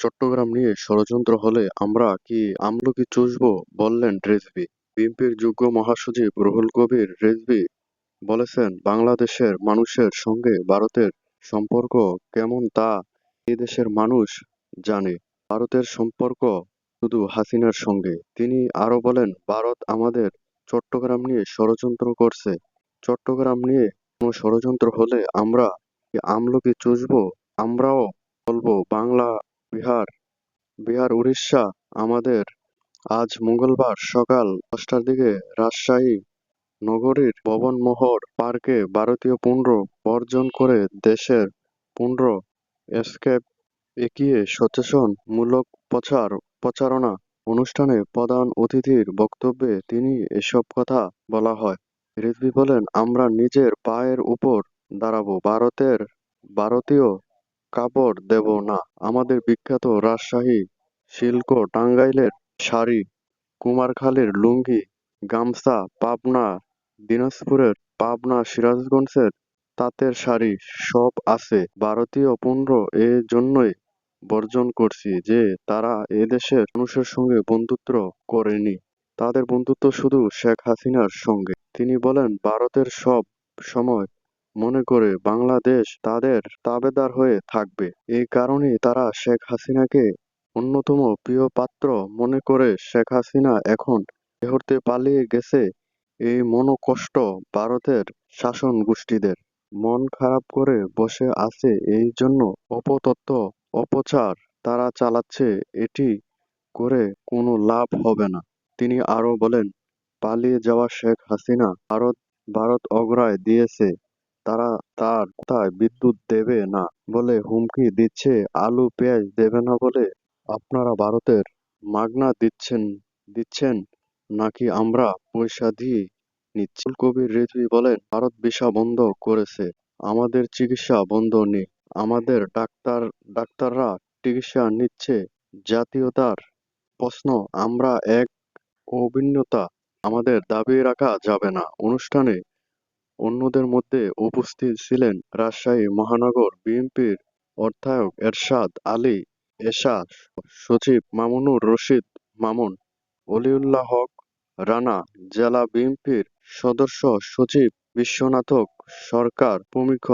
চট্টগ্রাম নিয়ে ষড়যন্ত্র হলে আমরা কি আমলকি চুষব বললেন রেজভী। বিএনপির যুগ্ম মহাসচিব রুহুল কবির রেজভী বলেছেন, বাংলাদেশের মানুষের সঙ্গে ভারতের সম্পর্ক কেমন তা এই দেশের মানুষ জানে। ভারতের সম্পর্ক শুধু হাসিনার সঙ্গে। তিনি আরও বলেন, ভারত আমাদের চট্টগ্রাম নিয়ে ষড়যন্ত্র করছে। চট্টগ্রাম নিয়ে কোনো ষড়যন্ত্র হলে আমরা আমলকি চুষব? আমরাও বলব, বাংলা বিহার বিহার, উড়িষ্যা আমাদের। আজ মঙ্গলবার সকাল দশটার দিকে রাজশাহী নগরীর ভবনমোহর পার্কে ভারতীয় পুনর বর্জন করে দেশের পুনর এসকেপ এগিয়ে সচেতন-মূলক প্রচার, প্রচারণা অনুষ্ঠানে প্রধান অতিথির বক্তব্যে তিনি এসব কথা বলা হয়। রিজভী বলেন, আমরা নিজের পায়ের উপর দাঁড়াবো। ভারতের, ভারতীয় কাপড় দেব না। আমাদের বিখ্যাত রাজশাহী সিল্ক টাঙ্গাইলের শাড়ি, কুমারখালীর লুঙ্গি, গামছা, পাবনা, দিনাজপুরের পাবনা সিরাজগঞ্জের তাঁতের শাড়ি সব আছে। ভারতীয় পণ্য এ জন্যই বর্জন করছি যে তারা এ দেশের মানুষের সঙ্গে বন্ধুত্ব করেনি। তাদের বন্ধুত্ব শুধু শেখ হাসিনার সঙ্গে। তিনি বলেন, ভারতের সব সময় মনে করে বাংলাদেশ তাদের তাবেদার হয়ে থাকবে। এই কারণেই তারা শেখ হাসিনাকে অন্যতম প্রিয় পাত্র মনে করে শেখ হাসিনা এখন এহরতে পালিয়ে গেছে এই মনোকষ্ট ভারতের শাসন গোষ্ঠীদের। মন খারাপ করে বসে আছে এই জন্য অপতত্ত্ব, অপচার তারা চালাচ্ছে এটি করে কোনো লাভ হবে না। তিনি আরও বলেন, পালিয়ে যাওয়া শেখ হাসিনা ভারত ভারত অগ্রায় দিয়েছে। তারা তার কথায় বিদ্যুৎ দেবে না বলে হুমকি দিচ্ছে, আলু পেঁয়াজ দেবে না বলে আপনারা ভারতের মাগনা দিচ্ছেন দিচ্ছেন নাকি আমরা পয়সা দিয়ে নিচ্ছি? কবির রেজভী বলেন, ভারত ভিসা বন্ধ করেছে, আমাদের চিকিৎসা বন্ধ নেই, আমাদের ডাক্তার, ডাক্তাররা চিকিৎসা নিচ্ছে, জাতীয়তার প্রশ্ন, আমরা এক অভিন্নতা, আমাদের দাবি রাখা যাবে না। অনুষ্ঠানে অন্যদের মধ্যে উপস্থিত ছিলেন রাজশাহী মহানগর বিএনপির অর্থায়ক এরশাদ আলী, এশা সচিব মামুনুর রশিদ মামুন, অলিউল্লাহ হক রানা জেলা বিএনপির সদস্য সচিব বিশ্বনাথক সরকার প্রমুখ